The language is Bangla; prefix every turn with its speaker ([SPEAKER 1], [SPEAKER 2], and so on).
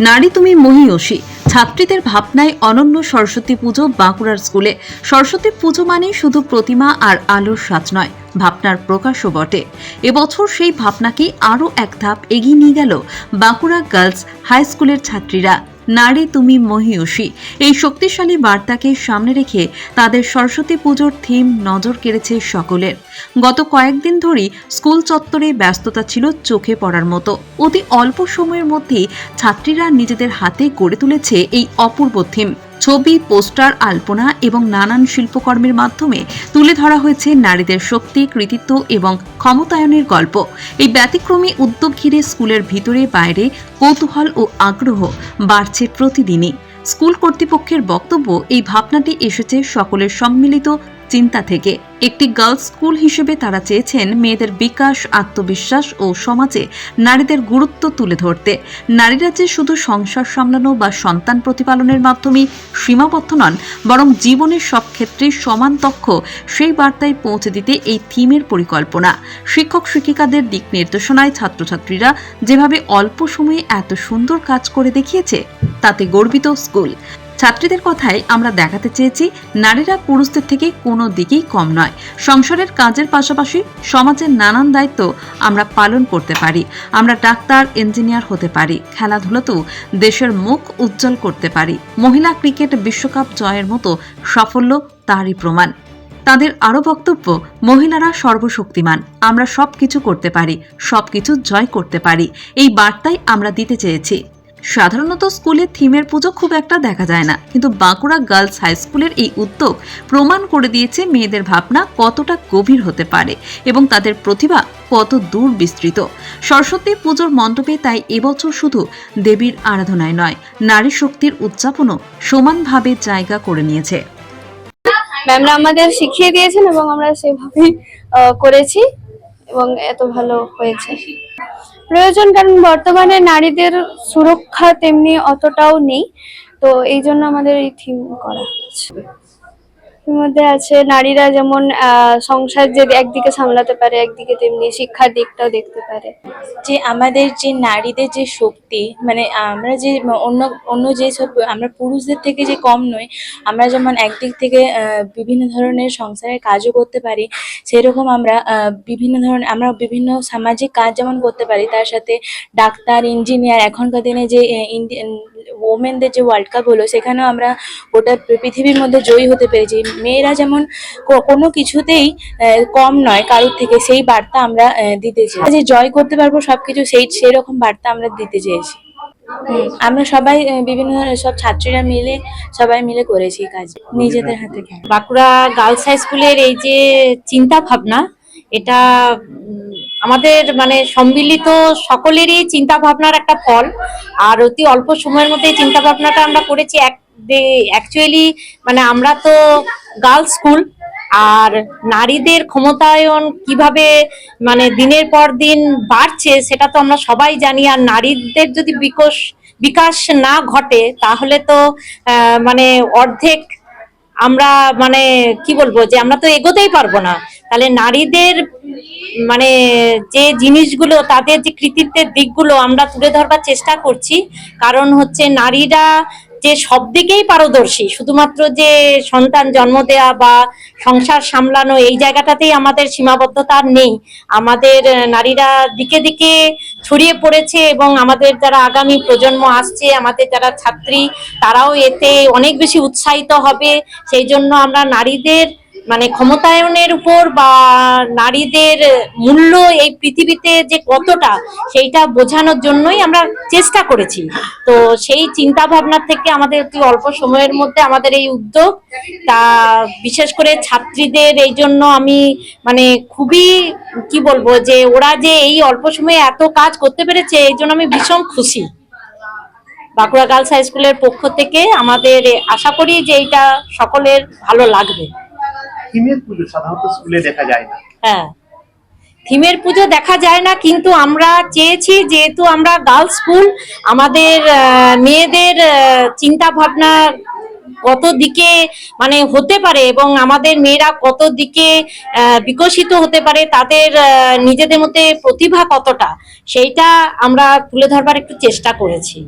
[SPEAKER 1] নারী তুমি মহিয়সী। ছাত্রীদের ভাবনায় অনন্য সরস্বতী পুজো বাঁকুড়ার স্কুলে। সরস্বতী পুজো মানে শুধু প্রতিমা আর আলোর সাজ নয়, ভাবনার প্রকাশও বটে। এবছর সেই ভাবনাকে আরও এক ধাপ এগিয়ে নিয়ে গেল বাঁকুড়া গার্লস হাই স্কুলের ছাত্রীরা। নারী তুমি মহিষী। এই শক্তিশালী বার্তাকে সামনে রেখে তাদের সরস্বতী পুজোর থিম নজর কেড়েছে সকলের। গত কয়েকদিন ধরেই স্কুল চত্বরে ব্যস্ততা ছিল চোখে পড়ার মতো। অতি অল্প সময়ের মধ্যেই ছাত্রীরা নিজেদের হাতে গড়ে তুলেছে এই অপূর্ব থিম ছবি, পোস্টার, আলপনা এবং নানান শিল্পকর্মের মাধ্যমে তুলে ধরা হয়েছে নারীদের শক্তি, কৃতিত্ব এবং ক্ষমতায়নের গল্প। এই ব্যতিক্রমী উদ্যোগ ঘিরে স্কুলের ভিতরে বাইরে কৌতূহল ও আগ্রহ বাড়ছে প্রতিদিনই। স্কুল কর্তৃপক্ষের বক্তব্য, এই ভাবনাটি এসেছে সকলের সম্মিলিত চিন্তা থেকে। একটি গার্লস স্কুল হিসেবে তারা চেয়েছেন মেয়েদের বিকাশ, আত্মবিশ্বাস ও সমাজে নারীদের গুরুত্ব তুলে ধরতে। নারীরা যে শুধু সংসার সামলানো বা সন্তান প্রতিপালনের মাধ্যমে সীমাবদ্ধ নন, বরং জীবনের সব ক্ষেত্রে সমান দক্ষ, সেই বার্তায় পৌঁছে দিতে এই থিমের পরিকল্পনা। শিক্ষক শিক্ষিকাদের দিক নির্দেশনায় ছাত্রছাত্রীরা যেভাবে অল্প সময়ে এত সুন্দর কাজ করে দেখিয়েছে, তাতে গর্বিত স্কুল। ছাত্রীদের কথায় আমরা দেখাতে চেয়েছি, নারীরা পুরুষদের থেকে কোনো দিকেই কম নয়। সংসারের কাজের পাশাপাশি সমাজের নানান দায়িত্ব আমরা পালন করতে পারি। আমরা ডাক্তার, ইঞ্জিনিয়ার হতে পারি খেলাধুলাতেও দেশের মুখ উজ্জ্বল করতে পারি। মহিলা ক্রিকেট বিশ্বকাপ জয়ের মতো সাফল্য তারই প্রমাণ। তাদের আরও বক্তব্য, মহিলারা সর্বশক্তিমান, আমরা সব কিছু করতে পারি সব কিছু জয় করতে পারি। এই বার্তাই আমরা দিতে চেয়েছি। সাধারণত স্কুলে থিমের পুজো খুব একটা দেখা যায় না। কিন্তু বাঁকুড়া গার্লস হাই স্কুলের এই উদ্যোগ প্রমাণ করে দিয়েছে মেয়েদের ভাবনা কতটা গভীর হতে পারে এবং তাদের প্রতিভা কত দূর বিস্তৃত। সরস্বতী পুজোর মণ্ডপে তাই এবছর শুধু দেবীর আরাধনায় নয়, নারী শক্তির উদযাপনও সমানভাবে জায়গা করে নিয়েছে।
[SPEAKER 2] ম্যামরা আমাদের শিখিয়ে দিয়েছেন এবং আমরা সেভাবেই করেছি। এবং এত ভালো হয়েছে। প্রয়োজন কারণ বর্তমানে নারীদের সুরক্ষা তেমনি অতটাও নেই, তো এই জন্য আমাদের এই থিম করা হয়েছে এর মধ্যে আছে নারীরা যেমন সংসার যে একদিকে সামলাতে পারে, একদিকে তেমনি শিক্ষার দিকটাও দেখতে পারে।
[SPEAKER 3] যে আমাদের যে নারীদের যে শক্তি মানে আমরা যে অন্য অন্য যে সব, আমরা পুরুষদের থেকে যে কম নই, আমরা যেমন একদিক থেকে বিভিন্ন ধরনের সংসারের কাজও করতে পারি, সেরকম আমরা বিভিন্ন ধরনের, আমরা বিভিন্ন সামাজিক কাজ যেমন করতে পারি, তার সাথে ডাক্তার, ইঞ্জিনিয়ার, এখনকার দিনে যে ইন্ডিয়ান ওমেনদের যে ওয়ার্ল্ড কাপ হলো, সেখানেও আমরা গোটা পৃথিবীর মধ্যে জয়ী হতে পেরেছি। মেয়েরা যেমন কোনো কিছুতেই কম নয় কারোর থেকে, সেই বার্তা আমরা দিতে চাই যে জয় করতে পারব সবকিছু, সেই সেই রকম বার্তা আমরা দিতে চেয়েছি। আমরা সবাই বিভিন্ন, সব ছাত্রীরা মিলে, সবাই মিলে করেছি কাজ, নিজেদের হাতে
[SPEAKER 4] বাঁকুড়া গার্লস হাই স্কুলের এই যে চিন্তা ভাবনা, এটা আমাদের মানে সম্মিলিত সকলেরই চিন্তা ভাবনার একটা ফল। আর অতি অল্প সময়ের মধ্যে চিন্তা ভাবনাটা আমরা করেছি। এক অ্যাকচুয়ালি মানে আমরা তো গার্লস স্কুল আর নারীদের ক্ষমতায়ন কীভাবে মানে দিনের পর দিন বাড়ছে সেটা তো আমরা সবাই জানি। আর নারীদের যদি বিকাশ বিকাশ না ঘটে, তাহলে তো মানে অর্ধেক আমরা মানে কি বলব যে আমরা তো এগোতেই পারব না। তাহলে নারীদের মানে যে জিনিসগুলো, তাদের যে কৃতিত্বের দিকগুলো আমরা তুলে ধরবার চেষ্টা করছি, কারণ হচ্ছে নারীরা যে সব দিকেই পারদর্শী, শুধুমাত্র যে সন্তান জন্ম দেওয়া বা সংসার সামলানো এই জায়গাটাতেই আমাদের সীমাবদ্ধতা নেই। আমাদের নারীরা দিকে দিকে ছড়িয়ে পড়েছে এবং আমাদের যারা আগামী প্রজন্ম আসছে, আমাদের যারা ছাত্রী, তারাও এতে অনেক বেশি উৎসাহিত হবে। সেই জন্য আমরা নারীদের মানে ক্ষমতায়নের উপর বা নারীদের মূল্য এই পৃথিবীতে যে কতটা, সেইটা বোঝানোর জন্যই আমরা চেষ্টা করেছি। তো সেই চিন্তা ভাবনা থেকে আমাদের অতি অল্প সময়ের মধ্যে আমাদের এই উদ্যোগ, তা বিশেষ করে ছাত্রীদের এই জন্য আমি মানে খুবই, কি বলব যে ওরা যে এই অল্প সময়ে এত কাজ করতে পেরেছে, এই জন্য আমি ভীষণ খুশি। বাঁকুড়া গার্লস হাই স্কুলের পক্ষ থেকে আমাদের আশা করি যে এইটা সকলের ভালো লাগবে।
[SPEAKER 5] থিমের পুজো সাধারণত স্কুলে দেখা যায় না।
[SPEAKER 4] হ্যাঁ। থিমের পুজো দেখা যায় না, কিন্তু আমরা চেয়েছি যেহেতু আমরা গার্লস স্কুল, আমাদের মেয়েদের চিন্তা ভাবনা কত দিকে মানে হতে পারে এবং আমাদের মেয়েরা কত দিকে বিকশিত হতে পারে, তাদের নিজেদের মধ্যে প্রতিভা কতটা, সেইটা আমরা তুলে ধরবার একটু চেষ্টা করেছি।